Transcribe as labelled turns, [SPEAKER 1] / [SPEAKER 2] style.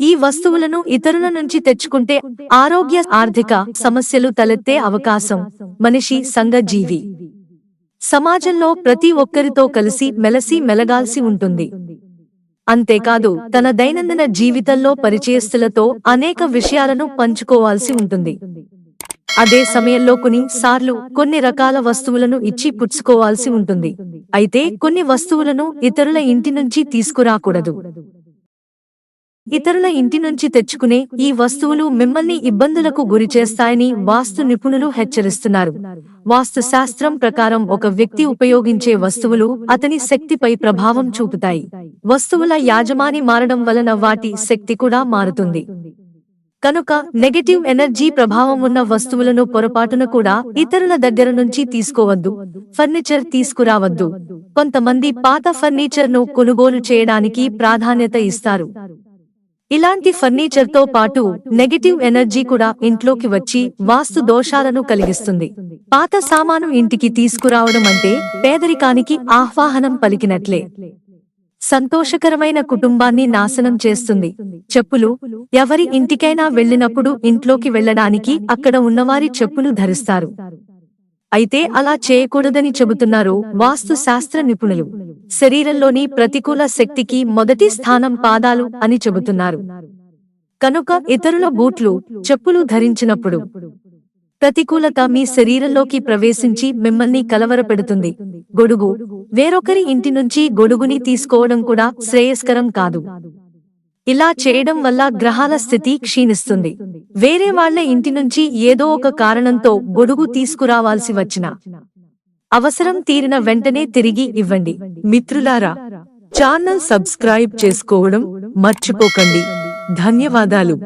[SPEAKER 1] ఈ వస్తువులను ఇతరుల నుంచి తెచ్చుకుంటే ఆరోగ్య ఆర్థిక సమస్యలు తలెత్తే అవకాశం మనిషి సంఘజీవి సమాజంలో ప్రతి ఒక్కరితో కలిసి మెలసి మెలగాల్సి ఉంటుంది. అంతేకాదు తన దైనందిన జీవితంలో పరిచయస్తులతో అనేక విషయాలను పంచుకోవాల్సి ఉంటుంది. అదే సమయంలో కొన్ని సార్లు కొన్ని రకాల వస్తువులను ఇచ్చి పుచ్చుకోవాల్సి ఉంటుంది. అయితే కొన్ని వస్తువులను ఇతరుల ఇంటి నుంచి తీసుకురాకూడదు. ఇతరుల ఇంటి నుంచి తెచ్చుకునే ఈ వస్తువులు మిమ్మల్ని ఇబ్బందులకు గురి చేస్తాయని వాస్తు నిపుణులు హెచ్చరిస్తున్నారు. వాస్తు శాస్త్రం ప్రకారం ఒక వ్యక్తి ఉపయోగించే వస్తువులు అతని శక్తిపై ప్రభావం చూపుతాయి. వస్తువుల యాజమాని మారడం వలన వాటి శక్తి కూడా మారుతుంది. కనుక నెగటివ్ ఎనర్జీ ప్రభావం ఉన్న వస్తువులను పొరపాటున కూడా ఇతరుల దగ్గర నుంచి తీసుకోవద్దు ఫర్నిచర్ తీసుకురావద్దు. కొంతమంది పాత ఫర్నిచర్ను కొనుగోలు చేయడానికి ప్రాధాన్యత ఇస్తారు. ఇలాంటి ఫర్నిచర్తో పాటు నెగటివ్ ఎనర్జీ కూడా ఇంట్లోకి వచ్చి వాస్తు దోషాలను కలిగిస్తుంది. పాత సామాను ఇంటికి తీసుకురావడం అంటే పేదరికానికి ఆహ్వాహనం పలికినట్లే. సంతోషకరమైన కుటుంబాన్ని నాశనం చేస్తుంది. చెప్పులు ఎవరి ఇంటికైనా వెళ్ళినప్పుడు ఇంట్లోకి వెళ్ళడానికి అక్కడ ఉన్నవారి చెప్పులు ధరిస్తారు. అయితే అలా చేయకూడదని చెబుతున్నారు వాస్తు శాస్త్ర నిపుణులు. శరీరంలోని ప్రతికూల శక్తికి మొదటి స్థానం పాదాలు అని చెబుతున్నారు. కనుక ఇతరుల బూట్లు చెప్పులు ధరించినప్పుడు ప్రతికూలత మీ శరీరంలోకి ప్రవేశించి మిమ్మల్ని కలవరపెడుతుంది. గొడుగు వేరొకరి ఇంటి నుంచి గొడుగుని తీసుకోవడం కూడా శ్రేయస్కరం కాదు. ఇలా చేయడం వల్ల గ్రహాల స్థితి క్షీణిస్తుంది. వేరే వాళ్ళ ఇంటి నుంచి ఏదో ఒక కారణంతో గొడుగు తీసుకురావాల్సి వచ్చిన అవసరం తీరిన వెంటనే తిరిగి ఇవ్వండి. మిత్రులారా ఛానల్ సబ్స్క్రైబ్ చేసుకోవడం మర్చిపోకండి. ధన్యవాదాలు.